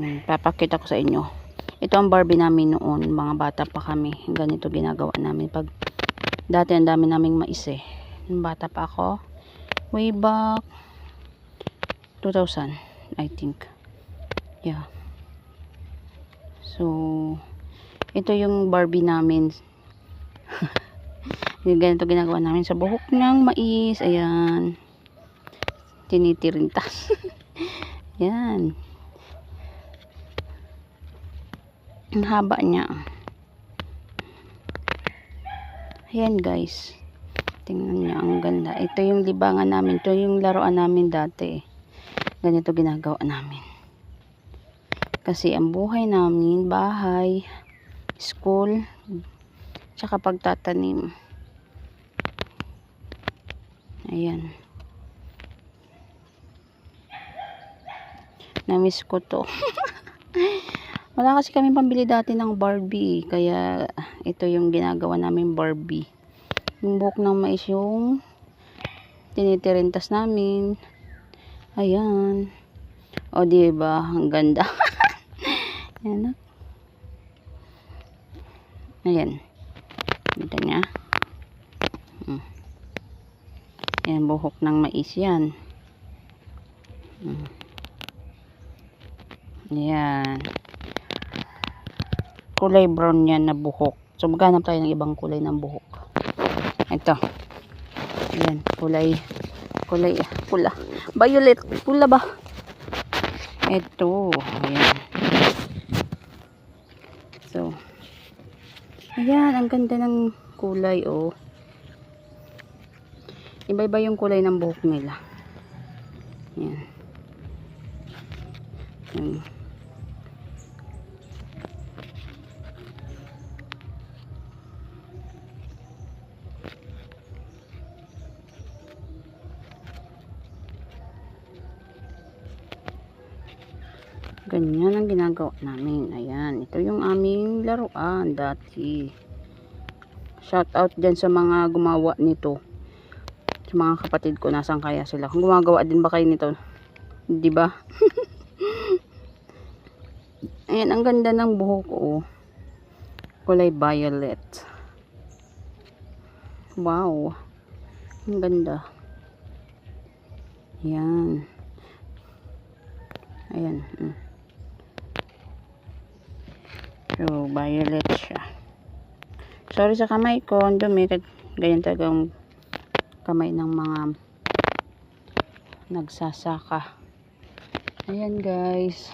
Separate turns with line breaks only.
Hmm, Papakita ko sa inyo. Ito ang Barbie namin noon, mga bata pa kami. Ganito ginagawa namin pag dati ang dami naming mais eh. Nung bata pa ako, way back 2000, I think. Yeah. So, ito yung Barbie namin. yung ganito ginagawa namin sa buhok ng mais. Ayan. Tinitirintas. Yan. Ang haba niya. Ayan guys. Tingnan niyo ang ganda. Ito yung libangan namin. Ito yung laruan namin dati. Ganito ginagawa namin. Kasi ang buhay namin, bahay, school, tsaka pagtatanim. Ayan. Namiss ko to. Wala kasi kami pambili dati ng Barbie. Kaya ito yung ginagawa namin Barbie. Yung buhok ng mais yung tinitirintas namin. Ayan. O di ba Ang ganda. Ayan. Ayan. Ganda niya. Hmm. Ayan, buhok ng mais yan. Hmm. Ayan. Kulay brown yan na buhok. So, maghanap tayo ng ibang kulay ng buhok. Ito. Ayan, kulay, kulay, pula. Violet, pula ba? Ito. Ayan. So, ayan, ang ganda ng kulay, oh. Iba-iba yung kulay ng buhok nila. Ayan. Ayan. Ganyan ang ginagawa namin. Ayan. Ito yung aming laruan dati. Shout out dyan sa mga gumawa nito. Sa mga kapatid ko. Nasaan kaya sila? Kung gumagawa din ba kayo nito? Di ba? Ayan. Ang ganda ng buhok ko. oh. Kulay violet. Wow. Ang ganda. Ayan. Ayan. mm. So, violet siya. Sorry sa kamay ko. Ang dumi. Ganyan talaga ang kamay ng mga nagsasaka. Ayan guys.